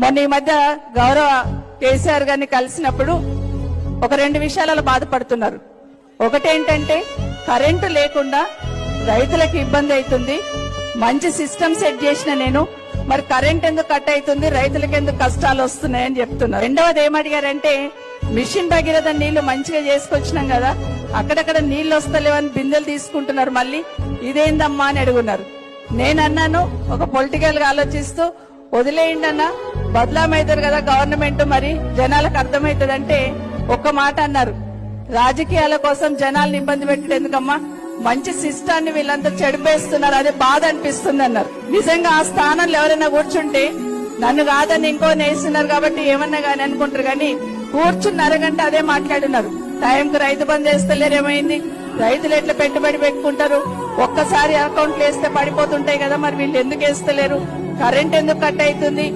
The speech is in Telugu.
మొన్న ఈ మధ్య గౌరవ కేసీఆర్ గారిని కలిసినప్పుడు ఒక రెండు విషయాలలో బాధపడుతున్నారు. ఒకటేంటంటే కరెంటు లేకుండా రైతులకు ఇబ్బంది అవుతుంది. మంచి సిస్టమ్ సెట్ చేసిన నేను మరి కరెంట్ ఎందుకు కట్ అవుతుంది రైతులకు ఎందుకు కష్టాలు వస్తున్నాయని చెప్తున్నారు. రెండవది ఏమడిగారంటే మిషన్ భగీరథ నీళ్ళు మంచిగా చేసుకొచ్చినాం కదా అక్కడక్కడ నీళ్ళు వస్తలేవని బిందెలు తీసుకుంటున్నారు మళ్ళీ ఇదేందమ్మా అని అడుగున్నారు. నేను అన్నాను ఒక పొలిటికల్గా ఆలోచిస్తూ వదిలేయండి అన్న. బదలామవుతారు కదా గవర్నమెంట్ మరి జనాలకు అర్థమవుతుందంటే ఒక్క మాట అన్నారు. రాజకీయాల కోసం జనాల్ని ఇబ్బంది పెట్టడం ఎందుకమ్మా? మంచి సిస్టాన్ని వీళ్ళంతా చెడిపేస్తున్నారు అదే బాధ అనిపిస్తుంది అన్నారు. నిజంగా ఆ స్థానంలో ఎవరైనా కూర్చుంటే నన్ను కాదని ఇంకో నేస్తున్నారు కాబట్టి ఏమన్నా కానీ అనుకుంటారు కానీ కూర్చున్న అరగంట అదే మాట్లాడినారు. టైంకు రైతు బంద్ చేస్తలేరు ఏమైంది? రైతులు ఎట్లా పెట్టుబడి పెట్టుకుంటారు? ఒక్కసారి అకౌంట్లు వేస్తే పడిపోతుంటాయి కదా మరి వీళ్ళు ఎందుకు వేస్తలేరు? కరెంట్ ఎందుకు కట్ అవుతుంది?